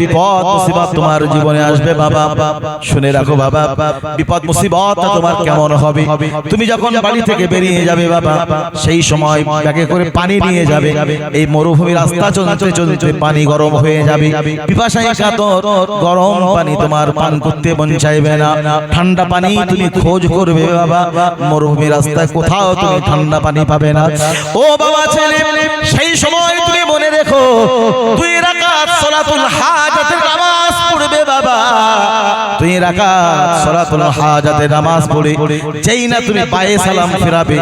বিপদ মুসিবত তোমার জীবনে আসবে বাবা। শুনে রাখো বাবা, বিপদ মুসিবত তোমার কেমন হবে? তুমি যখন বাড়ি থেকে বেরিয়ে যাবে বাবা, সেই সময় ব্যাগে করে পানি নিয়ে যাবে। এই মরুভূমি রাস্তা চলতে চলতে পানি গরম হয়ে যাবে। পিপাসায় কাতর, গরম পানি তোমার পান করতে মন চাইবে না। ঠান্ডা পানি তুমি খোঁজ করবে বাবা। মরুভূমি রাস্তায় কোথাও তুমি ঠান্ডা পানি পাবে না। ও বাবা ছেলে, সেই সময় তুমি রেখো। দুই রাকাত সালাতুল হাজাতের নামাজ পড়বে বাবা। দুই রাকাত সালাতুল হাজাতের নামাজ পড়ে, যেই না তুমি পায়ে সালাম ফিরাবে,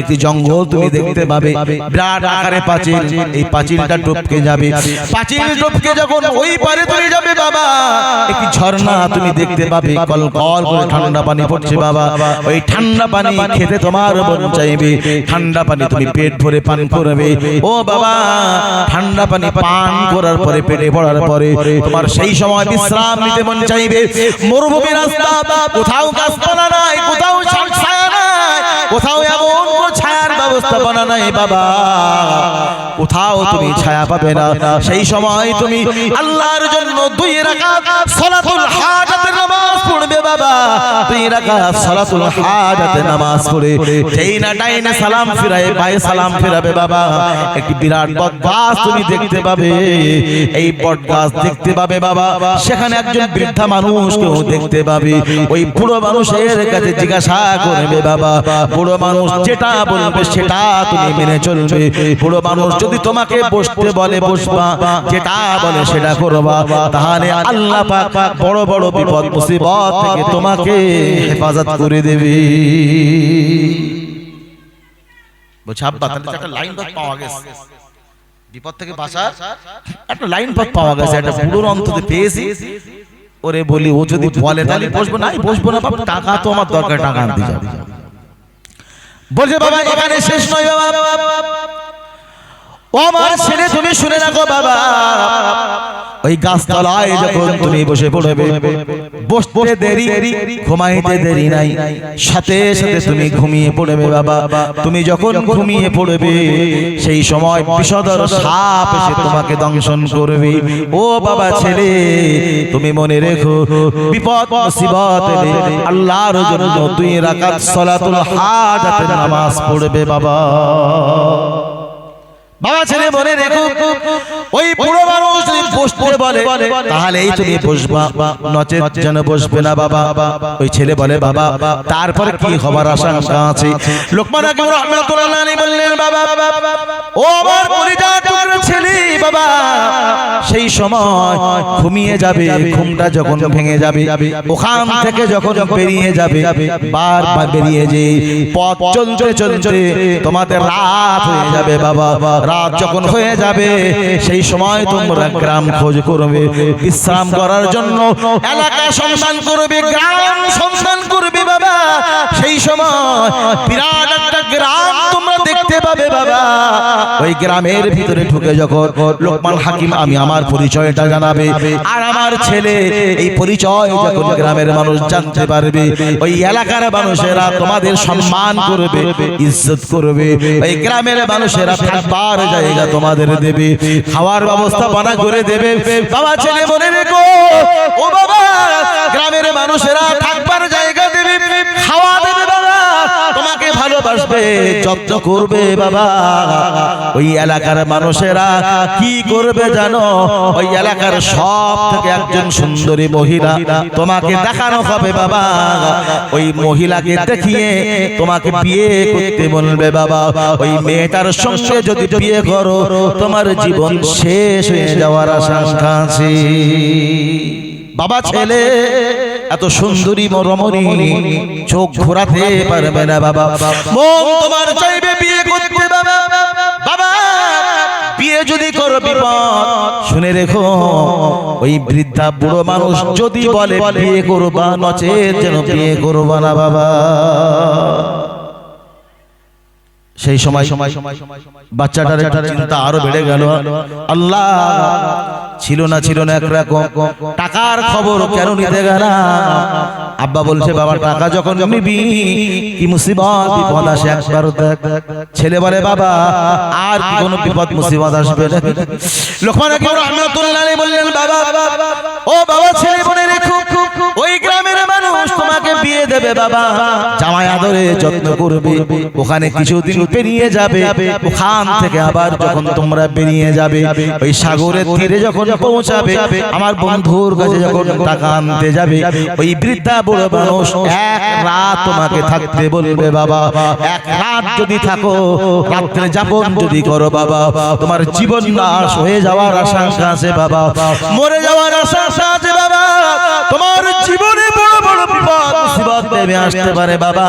একটি জঙ্গল তুমি দেখতে পাবে, বিরাট আকারে পাঁচিল, এই পাঁচিলটা টপকে যাবে। পাঁচিল টপকে যখন ওই পারে তুমি যাবে বাবা, একটি ঝর্ণা তুমি দেখতে পাবে, কল কল করে ঠান্ডা পানি পড়ছে বাবা। ওই ঠান্ডা পানি খেতে তোমার মন চাইবে, ঠান্ডা পানি তুমি পেট ভরে পান করবে। ও বাবা, ঠান্ডা পানি পান করার পরে, পেটে পড়ার পরে, তোমার সেই সময় বিশ্রাম নিতে মন চাইবে। মরুভূমি রাস্তা, কোথাও গাছপালা নাই, কোথাও ছায়া নাই, কোথাও এমন ছায়ার ব্যবস্থাপনা নাই, বাবা। কোথাও তুমি ছায়া পাবে না। সেই সময় তুমি আল্লাহর জন্য দুই রাকাত সালাতুল হাজাতের নামাজ পড়বে, বাবা। দুই রাকাত সালাতুল হাজাতের নামাজ পড়ে। যেই না ডাইনে সালাম ফিরায়, পায়ে সালাম ফিরাবে, বাবা। একটি বিরাট বটগাছ তুমি দেখতে পাবে। এই বটগাছ দেখতে পাবে, বাবা। সেখানে একজন বৃদ্ধা মানুষকেও দেখতে পাবে। ওই বুড়ো মানুষের কাছে জিজ্ঞাসা করবে, বাবা, বুড়ো মানুষ যেটা বলবে সেটা তুমি মেনে চলবে। বুড়ো মানুষ যদি তোমাকে বসতে বলে, বসবা, যেটা বলে সেটা করবা, তাহলে আল্লাহ পাক বড় বড় বিপদ, মুসিবত থেকে তোমাকে হেফাজত করে দেবে। আব্বা, তাহলে একটা লাইন পাওয়া গেছে। বিপদ থেকে বাঁচার একটা লাইন পথ পাওয়া গেছে একটা বুড়োর অন্তত পেয়েছি। ওরে বলি ও যদি বলে তাহলে বসবো না? বসবো না বাবা টাকা তো আমার দরকার টাকা আনতে যাবে বলছে বাবা এখানে শেষ নয় বাবা। আমার ছেলে, তুমি শুনে রাখো বাবা। ওই গাছতলায় যখন তুমি বসে পড়বে, বসতে দেরি, ঘুমাইতে দেরি নাই। সাথে সাথে তুমি ঘুমিয়ে পড়বে বাবা। তুমি যখন ঘুমিয়ে পড়বে, সেই সময় বিষধর সাপ এসে তোমাকে দংশন করবে। ও বাবা ছেলে, তুমি মনে রেখো, বিপদ, মুসিবত আল্লাহর জন্য তুই রাকাত সালাতুল হাজাতের নামাজ পড়বে বাবা। বাবা ছেলে মনে রেখো ওই বুড়ো মানুষ যদি বসতে বলে তাহলেই তুমি বসবা নচেত যেন বসবে না বাবা। ওই ছেলে বলে বাবা তারপরে কি হবার আশঙ্কা আছে? লোকমান হাকিম রাহমাতুল্লাহ আলাইহি বললেন বাবা ও আমার পরিজাত টুকরা ছেলে বাবা সেই সময় ঘুমিয়ে যাবে ঘুমটা যখন ভেঙে যাবে ওখান থেকে যখন বেরিয়ে যাবে বারবার বেরিয়ে যে পথ চলতে চলতে তোমাদের রাত হয়ে যাবে বাবা। রাত যখন হয়ে যাবে সেই সময় তোমরা গ্রাম খোঁজ করবে, বিশ্রাম করার জন্য এলাকা সন্ধান করবে, গ্রাম সন্ধান করবে বাবা। সেই সময় বিরাট একটা গ্রাম তোমরা দেখতে পাবে বাবা। ওই গ্রামের ভিতরে ঢুকে যখন লোকমান হাকিম আমি আমার পরিচয়টা জানাবে, আর আমার ছেলে এই পরিচয় যখন গ্রামের মানুষ জানতে পারবে, ওই এলাকার মানুষেরা তোমাদের সম্মান করবে, ইজ্জত করবে, ওই গ্রামের মানুষেরা থাকবার জায়গা তোমাদের দেবে। খাওয়ার ব্যবস্থা বানা করে দেবে। বাবা ছেলে মনে রেখো ও বাবা গ্রামের মানুষেরা থাকবার জায়গা দেবে খাওয়া দেবে ভালোবাসবে যত্ন করবে বাবা। ওই এলাকার মানুষেরা কি করবে জানো? ওই এলাকার সব থেকে একজন সুন্দরী মহিলা তোমাকে দেখানো হবে বাবা। ওই মহিলাকে দেখিয়ে তোমাকে বিয়ে করতে বলবে বাবা। ওই মেয়েটার সঙ্গে যদি বিয়ে করো, তোমার জীবন শেষ হয়ে যাওয়ার আশঙ্কা আছে। বাবা ছেলে এত সুন্দরী রমণী, চোখ ঘোরাতে পারবে না বাবা। মন তোমার চাইবে বিয়ে করতে বাবা। বাবা, বিয়ে যদি করো বিপদ। শুনে রেখো, ওই বৃদ্ধা বুড়ো মানুষ যদি বলে বিয়ে করবা নচে যেন বিয়ে করবা না বাবা। সেই সময় সময় বাচ্চাটার চিন্তা আরও বেড়ে গেল। আল্লাহ ছিল না ছিল না একরকম। টাকার খবর কেন নিতে গেলাম আব্বা বলছে বাবা টাকা যখন নিবি কি মুসিবত? বিপদ আসে একবার দেখ। ছেলে বলে বাবা আর কি কোনো বিপদ মুসিবত আসবে লোকমান বললেন বাবা ও বাবা ছেলে বলে দেবে বাবা। জামাই আদরে যত্ন করবে। ওখানে কিছুদিন পেরিয়ে যাবে। ওখান থেকে আবার যখন তোমরা বেরিয়ে যাবে, ওই সাগরের তীরে যখন পৌঁছাবে, আমার বন্ধুর কাছে যখন টাকা আনতে যাবে, ওই বৃদ্ধা বুড়ো মানুষ এক রাত তোমাকে থাকতে বলবে, বাবা, এক রাত যদি থাকো, রাত্রে যাপন যদি করো, বাবা, তোমার জীবন নাশ হয়ে যাওয়ার আশঙ্কা আছে, বাবা। মরে যাওয়ার আশঙ্কা আছে, বাবা। তোমার জীবনে বড় বড় বিপদ মুসিবত নেমে আসতে পারে বাবা।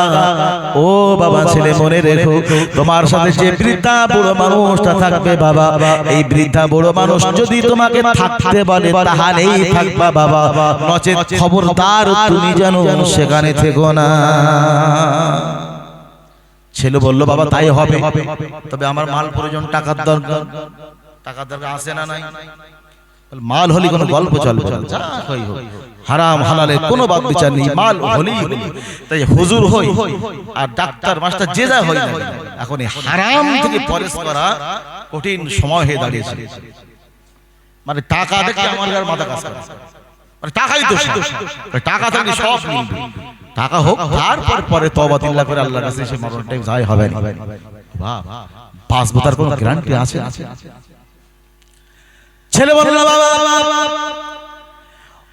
ও বাবা ছেলে মনে রেখো তোমার সাথে যে বৃদ্ধা বুড়ো মানুষটা থাকবে বাবা। এই বৃদ্ধা বুড়ো মানুষ যদি তোমাকে থাকতে বলে তাহলেই থাকবা বাবা। নচেত খবরদার তুমি যেন সেখানে থেকো না। ছেলে বলল বাবা তাই হবে। তবে আমার মাল প্রয়োজন টাকার দরকার। টাকার দরকার আছে না নাই? মাল হলি কোনো গল্প চলবে। যা হোক। হারাম হালালে কোনো বাদ বিচার নেই মাল হলি তাই হুজুর হই আর ডাক্তার মাস্টার যে যা হই না এখন এই হারাম থেকে পরেশ করা কঠিন সময় হয়ে দাঁড়িয়েছে। মানে টাকা দেখে আমার আর মাথা কাজ করে মানে টাকাই। মানে টাকা থাকলে সব মিলবে। টাকা হোক তারপর পরে তবা তিল্লা করে আল্লাহর কাছে সে মরণ টাইম যাই হবে না। বাহ পাঁচ বোতার কোনো গ্যারান্টি আছে? ছেলে বলল বাবা।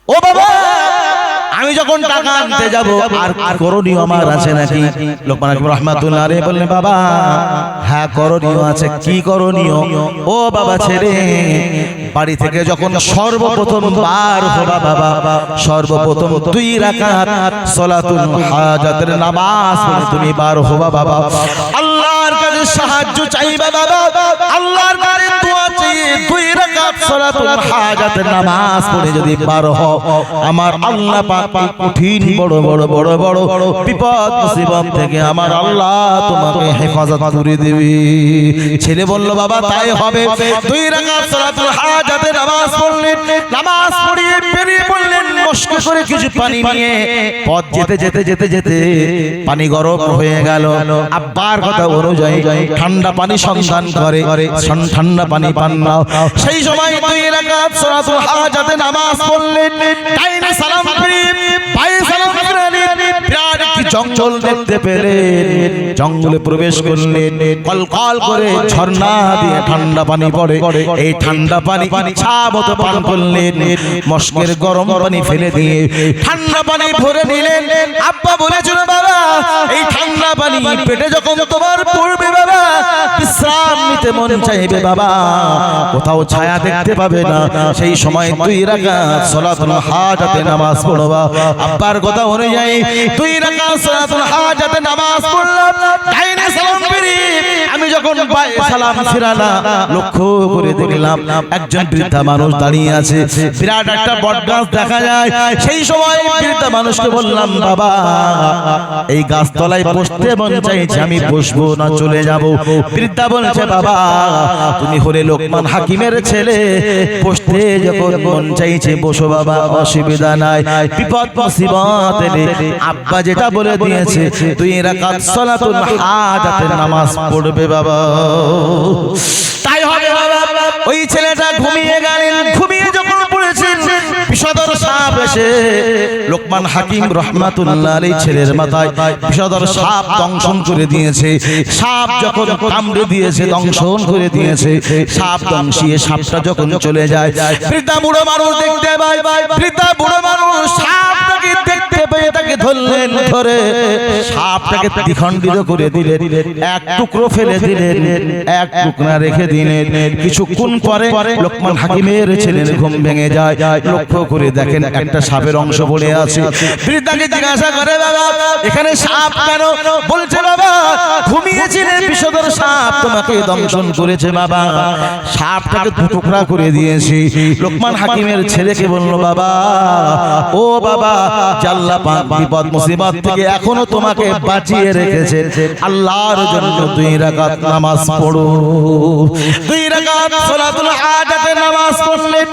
ও বাবা! আমি যখন টাকা আনতে যাব আর আর করণীয় আমার আছে নাকি? লোকমান হাকিম রহমাতুল্লাহ আলাইহি বললেন বাবা হ্যাঁ করণীয় আছে। কি করণীয়? ও বাবা ছেলে বাড়ি থেকে যখন সর্বপ্রথম বার হবা বাবা সর্বপ্রথম দুই রাকাত সালাতুল হাজাতের নামাজ পড়ে তুমি বার হবা বাবা। আল্লাহর কাছে সাহায্য চাইবা বাবা আল্লাহর কাছে দোয়া চেয়ে দুই রাকাত সালাতুল হাজাতের নামাজ পড়ে যদি বার হও। আমার আল্লাহ পাক কঠিন বড় বড় বড় বড় বিপদ মুসিবত থেকে আমার আল্লাহ তোমাকে হেফাজত করে দেবে। ছেলে বলল বাবা তাই হবে। দুই রাকাত সালাতুল হাজাতের নামাজ পড়লেন নামাজ মস্ক করে কিছু পানি নিয়ে পথ যেতে যেতে যেতে যেতে পানি গরম হয়ে গেল। আব্বার কথা অনুযায়ী ঠান্ডা পানি সন্ধান করে। ঠান্ডা পানি পান না সেই সময় দুই রাকাত সালাতুল হাজাতে নামাজ পড়লেন। সালাম ফিরে পায়ে সালাম ফিরে বিরাট একটি জঙ্গল দেখতে পেলেন। জঙ্গলে প্রবেশ করলেন। কল কল করে ঝর্ণা দিয়ে ঠান্ডা পানি পড়ে। এই ঠান্ডা পানি ইচ্ছা মতো পান করলেন। মস্কের গরম পানি ফেলে দিয়ে ঠান্ডা পানি ভরে নিলেন আব্বা বলেছিল বাবা এই ঠান্ডা পানি পেটে যখন তোমার পড়বে বাবা বিশ্রাম নিতে মন চাইবে বাবা। কোথাও ছায়া দেখতে পাবে না। সেই সময় দুই রাকাত সালাতুল হাজাতে নামাজ পড়বা আব্বার কথা অনুযায়ী দুই রাকাত সালাতুল হাজাতে নামাজ পড়লাম, ডাইনে সালাম ফিরি। আমি যখন পায়ে সালাম ফিরালা লক্ষ্য করে দেখলাম একজন বৃদ্ধা মানুষ দাঁড়িয়ে আছে। বিরাট একটা বটগাছ দেখা যায়। সেই সময় বৃদ্ধা মানুষকে বললাম, বাবা, এই গাছতলায় বসতে মন চাইছে, আমি বসবো না, চলে যাব। বৃদ্ধা বলছে, বাবা, তুমি হলে লোকমান হাকিমের ছেলে। বসতে যখন মন চাইছে, বসো বাবা, অসুবিধা নাই। বিপদ মুসিবত এলে আব্বা যেটা বলে দিয়েছে তুই রাকাত সালাতুল হাজাতের নামাজ পড়বে বাবা। তাই হবে বাবা ওই ছেলেটা ঘুমিয়ে ঘুমিয়ে এসে লোকমান হাকিম রহমাতুল্লাহ আলী ছেলের মাথায় বিষধর সাপ দংশন করে দিয়েছে। সাপ যখন কামড়ে দিয়েছে, দংশন করে দিয়েছে। সাপ দংশিয়ে সাপটা যখন চলে যায়, বৃদ্ধা বুড়ো মানুষ দেখতে বৃদ্ধা বুড়ো মানুষ সাপটাকে দেখতে পেয়ে তাকে ধরলেন, ধরে সাপটাকে করে এক টুকরো ফেলে এক টুকরা রেখে কিছুক্ষণ পরে লোকমান হাকিমের ছেলের ঘুম ভেঙে যায়, লক্ষ্য করে দেখেন একটা সাপের অংশ পড়ে আছে। বৃদ্ধাকে জিজ্ঞাসা করে, বাবা, এখানে সাপ কেন? বলছে, বাবা ঘুমিয়েছিলেন বিষধর সাপ তোমাকে দংশন করেছে, বাবা। সাপটাকে দু টুকরা করে দিয়েছি। লোকমান হাকিমের ছেলেকে বলল, বাবা, ও বাবা, জাল্লা পাক বিপদ মুসিবত থেকে এখনও তোমাকে বাঁচিয়ে রেখেছে। আল্লাহর জন্য দুই রাকাত নামাজ পড়ো। দুই রাকাত সালাতুল হাজাতে নামাজ পড়লেন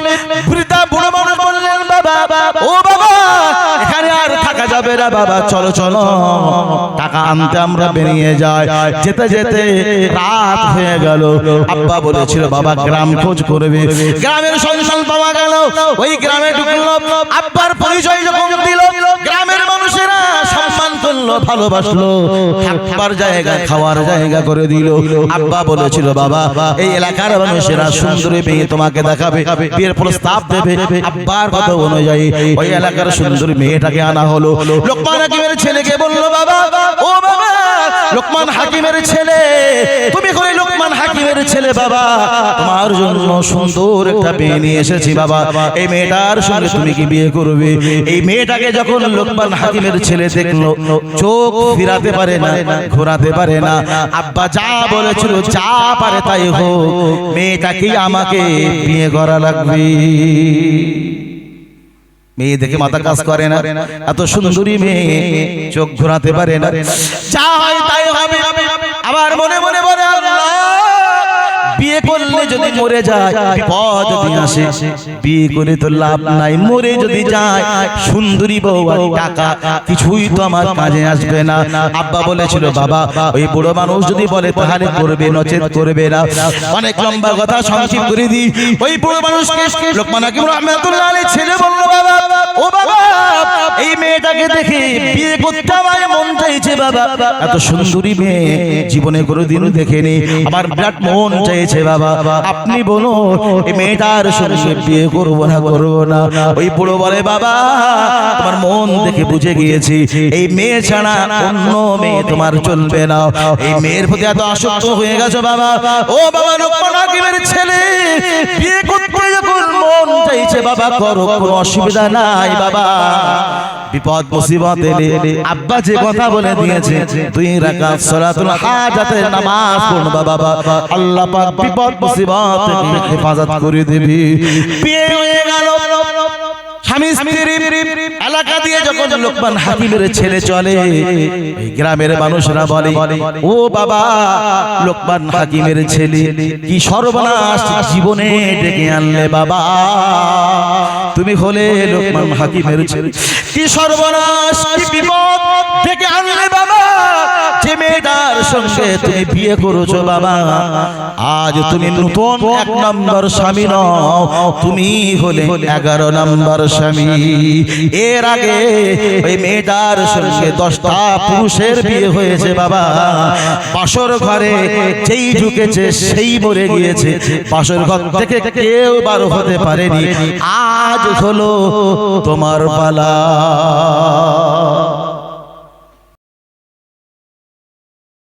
যেতে যেতে রাত হয়ে গেল। আব্বা বলেছিল, বাবা, গ্রাম খোঁজ করবে। গ্রামের সন্ধান পাওয়া গেল। ওই গ্রামে আব্বার পরিচয় যখন দিল করল ভালোবাসলো। থাকবার জায়গা, খাওয়ার জায়গা করে দিল। আব্বা বলেছিল, বাবা, এই এলাকার মানুষেরা সুন্দরী মেয়ে তোমাকে দেখাবে, বিয়ের প্রস্তাব দেবে। আব্বার কথা অনুযায়ী ওই এলাকার সুন্দরী মেয়েটাকে আনা হলো। লোকমান হাকিমের ছেলেকে বলল, বাবা, ও বাবা, লোকমান হাকিমের ছেলে, তুমি করে লোকমান হাকিমের ছেলে, বাবা। তোমার জন্য সুন্দর একটা মেয়ে নিয়ে এসেছি, বাবা। এই মেয়েটার সঙ্গে তুমি কি বিয়ে করবে? এই মেয়েটাকে যখন লোকমান হাকিমের ছেলে দেখল, চোখ ফিরাতে পারে না ঘোরাতে পারে না। আব্বা যা বলেছিল যা পারে তাই হোক। মেয়েটাকে আমাকে বিয়ে করা লাগবে। মেয়ে দেখে মাথা কাজ করে না। এত সুন্দরী মেয়ে চোখ ঘোরাতে পারে না। যা হয় তাই যদি মরে যায় বিপদ যদি আসে বিয়ে করে তো লাভ নাই মরে যদি যায় সুন্দরী বউ আর টাকা কিছুই তো আমার কাজে আসবে না। আব্বা বলেছিল বাবা ওই বুড়ো মানুষ যদি বলে তাহলে করবে নচেত করবে না। অনেক লম্বা কথা সংক্ষিপ্ত করে দিই। ওই বুড়ো মানুষকে লোকমান হাকিম রহমাতুল্লাহ আলাইহি ছেলে বলল বাবা ও বাবা এই মেয়েটাকে দেখে বিয়ে করতে আমার বাবা এত সুন্দরী মেয়ে জীবনে কোনোদিনও দেখেনি। আমার বিরাট মন চাইছে বাবা আপনি বলো এই মেয়েটার সঙ্গে বিয়ে করব না করব না। ওই বুড়ো বলে বাবা তোমার মন দেখে বুঝে গিয়েছি। এই মেয়ে ছাড়া অন্য মেয়ে তোমার চলবে না। এই মেয়ের প্রতি এত আসক্ত হয়ে গেছো বাবা। ও বাবা লোকমান ছেলে। বিয়ে করতে যখন মন চাইছে, বাবা, করো, কোনো অসুবিধা নাই, বাবা। বিপদ, মুসিবত এলে আব্বা যে কথা বলে দিয়েছে, দুই রাকাত সালাতুল হাজাতের নামাজ পড়ুন, বাবা বাবা। আল্লাহ পাক বিপদ, মুসিবত থেকে হেফাজত করে দিবি। বিয়ে হয়ে গেল। স্বামী, স্ত্রী যখন লোকমান হাকিমের ছেলে চলে, এই গ্রামের মানুষরা বলে, ও বাবা, লোকমান হাকিমের ছেলে, কি সর্বনাশ জীবনে ডেকে আনলে বাবা? তুমি হলে লোকমান হাকিমের ছেলে। কি সর্বনাশ বিপদ ডেকে আনলে বাবা? মেয়েটার সঙ্গে তুমি বিয়ে করেছ, বাবা। আজ তুমি নতুন এক নম্বর স্বামী নও। তুমি হলে এগারো নম্বর স্বামী। এর আগে ওই মেয়েটার সঙ্গে দশটা পুরুষের বিয়ে হয়েছে, বাবা। বাসর ঘরে যেই ঢুকেছে, সেই মরে গিয়েছে। বাসর ঘর থেকে কেউ বার হতে পারেনি। আজ হলো তোমার পালা।